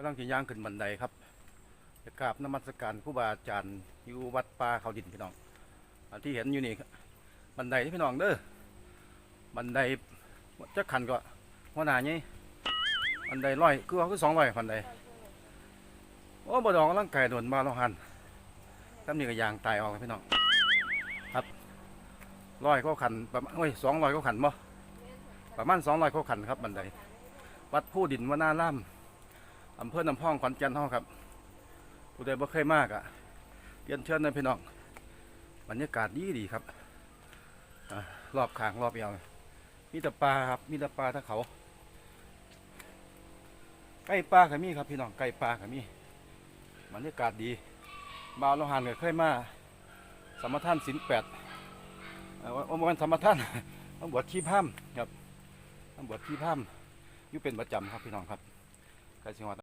ก็ต้องขี่ย่างขึ้นบันไดครับจะกราบนมัสการครูบาอาจารย์อยู่วัดป่าเขาดินพี่น้องอันที่เห็นอยู่นี่บันไดที่พี่น้องเด้อบันไดจะขันก็หัวหน้าไงบันไดร้อยคือเขาคือสองร้อยบันไดโอ้บ่ดองกำลังไก่โดนมาแล้วหันทำนี่ก็ยางตายออกพี่น้องครับร้อยก็ขันประมาณโอ้ยสองร้อยก็ขันบ่ประมาณสองร้อยก็ขันครับบันไดวัดผู้ดินวนาล่าม อำเภอน้ำพองขอนแก่นเฮาครับผู้ใดบ่เคยมากอะเรียนเชิญนะพี่น้องบรรยากาศดีดีครับอรอบขางรอบเอวมีแต่ปลาครับมีแต่ปลาทั้งเขาใกล้ปลาก็มีครับพี่น้องใกล้ปลาก็มีบรรยากาศดีบาวลหานก็เคยมาสมทานศิลแปดว่ามันสมทานต้องบวชขี้พร่ำครับต้องบวชขี้พร่ำอยู่เป็นประจำครับพี่น้องครับกสิงวัด